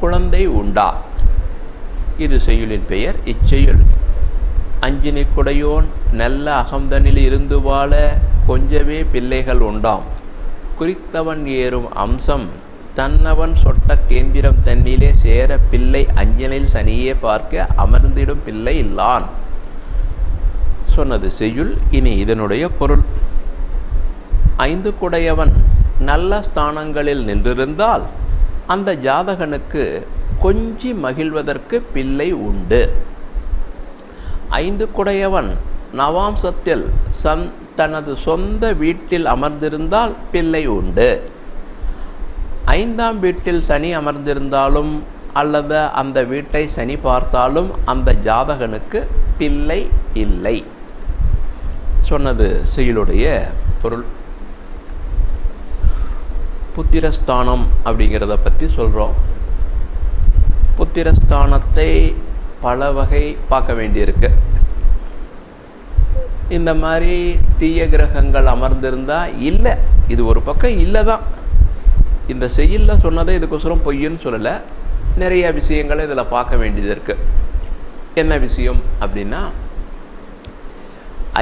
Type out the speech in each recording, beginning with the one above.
குழந்தை உண்டா? இது செய்யுளின் பெயர் இச்செயுள் அஞ்சினி குடையோன் நல்ல அகம்தனில் இருந்து வாழ கொஞ்சமே பிள்ளைகள் உண்டாம். குறித்தவன் ஏறும் அம்சம் தன்னவன் சொட்ட கேந்திரம் தன்னிலே சேர பிள்ளை அஞ்சனில் சனியே பார்க்க அமர்ந்திடும் பிள்ளை இல்லான். சொன்னது செய்யுள் இனி இதனுடைய பொருள். ஐந்து குடையவன் நல்ல ஸ்தானங்களில் நின்றிருந்தால் அந்த ஜாதகனுக்கு கொஞ்சி மகிழ்வதற்கு பிள்ளை உண்டு. ஐந்து குடையவன் நவாம்சத்தில் சந் தனது சொந்த வீட்டில் அமர்ந்திருந்தால் பிள்ளை உண்டு. ஐந்தாம் வீட்டில் சனி அமர்ந்திருந்தாலும் அல்லது அந்த வீட்டை சனி பார்த்தாலும் அந்த ஜாதகனுக்கு பிள்ளை இல்லை. சொன்னது செயலுடைய பொருள். புத்திரஸ்தானம் அப்படிங்கிறத பற்றி சொல்கிறோம் புத்திரஸ்தானத்தை பல வகை பார்க்க வேண்டியிருக்கு. இந்த மாதிரி தீய கிரகங்கள் அமர்ந்திருந்தால் இல்லை இது ஒரு பக்கம் இல்லை தான் இந்த செய்யலில் சொன்னதை இதுக்கோசரம் பொய்ன்னு சொல்லலை. நிறைய விஷயங்களை இதில் பார்க்க வேண்டியது இருக்குது என்ன விஷயம் அப்படின்னா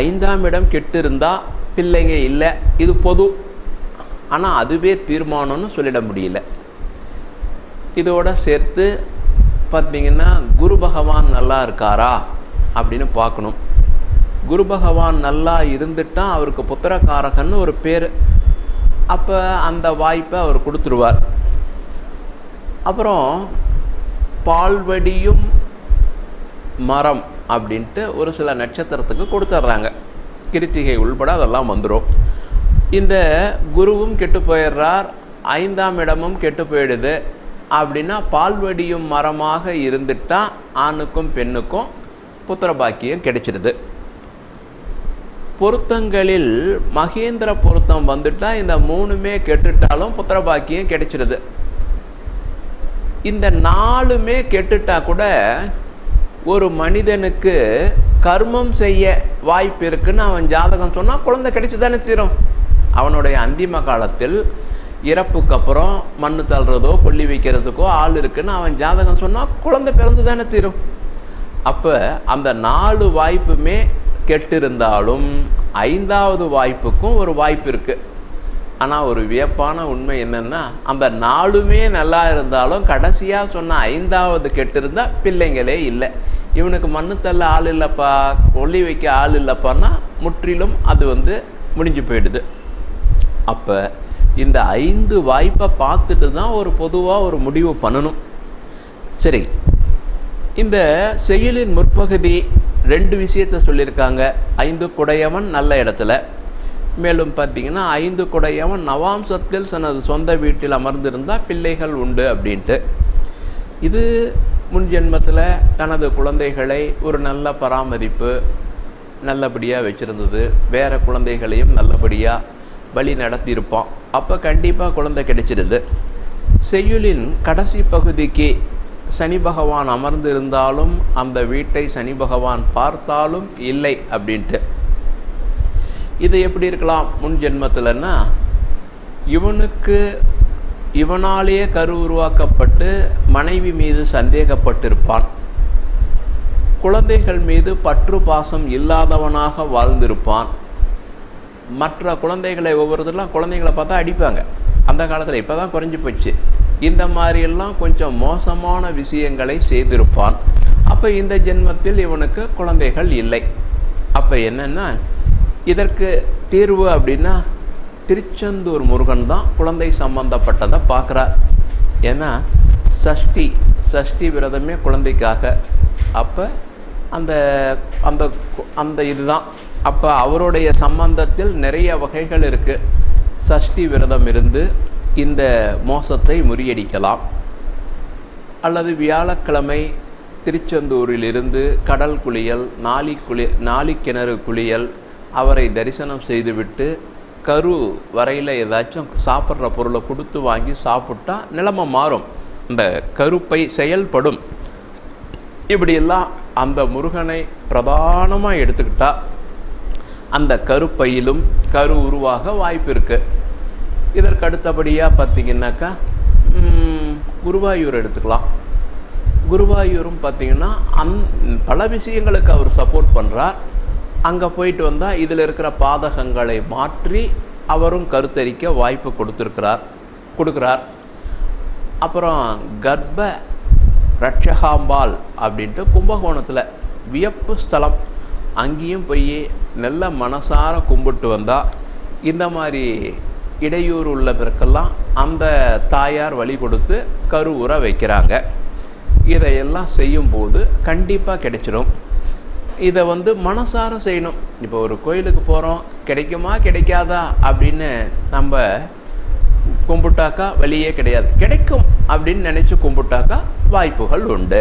ஐந்தாம் இடம் கெட்டு இருந்தால் பிள்ளைங்க இல்லை இது பொது. ஆனால் அதுவே தீர்மானம்னு சொல்லிட முடியல. இதோட சேர்த்து பார்த்தீங்கன்னா குரு பகவான் நல்லா இருக்காரா அப்படின்னு பார்க்கணும். குரு பகவான் நல்லா இருந்துட்டால் அவருக்கு புத்திரக்காரகன்னு ஒரு பேர். அப்போ அந்த வாய்ப்பை அவர் கொடுத்துருவார். அப்புறம் பால்வடியும் மரம் அப்படின்ட்டு ஒரு சில நட்சத்திரத்துக்கு கொடுத்துட்றாங்க கிருத்திகை உள்பட அதெல்லாம் வந்துடும் இந்த குருவும் கெட்டு போயிடுறார் ஐந்தாம் இடமும் கெட்டு போயிடுது அப்படின்னா பால்வடியும் மரமாக இருந்துட்டா ஆணுக்கும் பெண்ணுக்கும் புத்திர பாக்கியம் கிடைச்சிடுது. பொருத்தங்களில் மகேந்திர பொருத்தம் வந்துட்டா இந்த மூணுமே கெட்டுட்டாலும் புத்திர பாக்கியம் கிடைச்சிடுது. இந்த நாலுமே கெட்டுட்டா கூட ஒரு மனிதனுக்கு கர்மம் செய்ய வாய்ப்பு இருக்குன்னு அவன் ஜாதகம் சொன்னால் குழந்தை கிடைச்சி தானே தீரும். அவனுடைய அந்திம காலத்தில் இறப்புக்கு அப்புறம் மண்ணு தள்ளுறதோ கொல்லி வைக்கிறதுக்கோ ஆள் இருக்குன்னு அவன் ஜாதகம் சொன்னால் குழந்தை பிறந்து தானே தீரும். அப்போ அந்த நாலு வாய்ப்புமே கெட்டிருந்தாலும் ஐந்தாவது வாய்ப்புக்கும் ஒரு வாய்ப்பு இருக்குது ஆனால் ஒரு வியப்பான உண்மை என்னென்னா அந்த நாலுமே நல்லா இருந்தாலும் கடைசியாக சொன்ன ஐந்தாவது கெட்டிருந்தால் பிள்ளைங்களே இல்லை. இவனுக்கு மண்ணு தள்ள ஆள் இல்லைப்பா கொல்லி வைக்க ஆள் இல்லைப்பான்னா முற்றிலும் அது வந்து முடிஞ்சு போயிடுது. அப்போ இந்த ஐந்து வாய்ப்பை பார்த்துட்டு தான் ஒரு பொதுவாக ஒரு முடிவு பண்ணணும். சரி இந்த செயலின் முற்பகுதி ரெண்டு விஷயத்தை சொல்லியிருக்காங்க. ஐந்து குடையவன் நல்ல இடத்துல. மேலும் பார்த்தீங்கன்னா ஐந்து குடையவன் நவாம் சத்கில் தனது சொந்த வீட்டில் அமர்ந்திருந்தால் பிள்ளைகள் உண்டு அப்படின்ட்டு. இது முன் ஜென்மத்தில் தனது குழந்தைகளை ஒரு நல்ல பராமரிப்பு நல்லபடியாக வச்சுருந்தது. வேறு குழந்தைகளையும் நல்லபடியாக வழி நடத்தியிருப்பான் அப்போ கண்டிப்பாக குழந்தை கிடைச்சிடுது செய்யுளின் கடைசி பகுதிக்கு சனி பகவான் அமர்ந்து இருந்தாலும் அந்த வீட்டை சனி பகவான் பார்த்தாலும் இல்லை அப்படின்ட்டு. இது எப்படி இருக்கலாம்? முன் ஜென்மத்தில்னா இவனுக்கு இவனாலேயே கரு உருவாக்கப்பட்டு மனைவி மீது சந்தேகப்பட்டிருப்பான். குழந்தைகள் மீது பற்று பாசம் இல்லாதவனாக வாழ்ந்திருப்பான். மற்ற குழந்தைகளை ஒவ்வொருத்தரெலாம் குழந்தைங்களை பார்த்தா அடிப்பாங்க. அந்த காலத்தில் இப்போ தான் குறைஞ்சி போச்சு. இந்த மாதிரியெல்லாம் கொஞ்சம் மோசமான விஷயங்களை செய்திருப்பான். அப்போ இந்த ஜென்மத்தில் இவனுக்கு குழந்தைகள் இல்லை. அப்போ என்னென்னா இதற்கு தீர்வு அப்படின்னா திருச்செந்தூர் முருகன் தான் குழந்தை சம்பந்தப்பட்டதை பார்க்குறார். ஏன்னா சஷ்டி சஷ்டி விரதமே குழந்தைக்காக. அப்போ அந்த அந்த அந்த இதுதான். அப்போ அவருடைய சம்பந்தத்தில் நிறைய வகைகள் இருக்குது சஷ்டி விரதம் இருந்து இந்த மோசத்தை முறியடிக்கலாம். அல்லது வியாழக்கிழமை திருச்செந்தூரிலிருந்து கடல் குளியல் நாளி குளி நாளிக்கிணறு குளியல் அவரை தரிசனம் செய்துவிட்டு கரு வரையில் ஏதாச்சும் சாப்பிட்ற பொருளை கொடுத்து வாங்கி சாப்பிட்டா நிலைமை மாறும். இந்த கருப்பை செயல்படும். இப்படியெல்லாம் அந்த முருகனை பிரதானமாக எடுத்துக்கிட்டால் அந்த கருப்பையிலும் கரு உருவாக வாய்ப்பு இருக்குது இதற்கு அடுத்தபடியாக பார்த்தீங்கன்னாக்கா குருவாயூர் எடுத்துக்கலாம். குருவாயூரும் பார்த்தீங்கன்னா அந் பல விஷயங்களுக்கு அவர் சப்போர்ட் பண்ணுறார் அங்கே போயிட்டு வந்தால் இதில் இருக்கிற பாதகங்களை மாற்றி அவரும் கருத்தரிக்க வாய்ப்பு கொடுத்துருக்கிறார் கொடுக்குறார். அப்புறம் கர்ப்ப ரட்சகாம்பால் அப்படின்ட்டு கும்பகோணத்தில் வியப்பு ஸ்தலம் அங்கேயும் போய் நல்ல மனசார கும்பிட்டு வந்தால் இந்த மாதிரி இடையூறு உள்ள பிறக்கெல்லாம் அந்த தாயார் வழி கொடுத்து கருவுற வைக்கிறாங்க. இதையெல்லாம் செய்யும்போது கண்டிப்பாக கிடைச்சிடும் இதை வந்து மனசார செய்யணும். இப்போ ஒரு கோயிலுக்கு போகிறோம் கிடைக்குமா கிடைக்காதா அப்படின்னு நம்ம கும்பிட்டாக்கா வழியே கிடையாது. கிடைக்கும் அப்படின்னு நினச்சி கும்பிட்டாக்கா வாய்ப்புகள் உண்டு.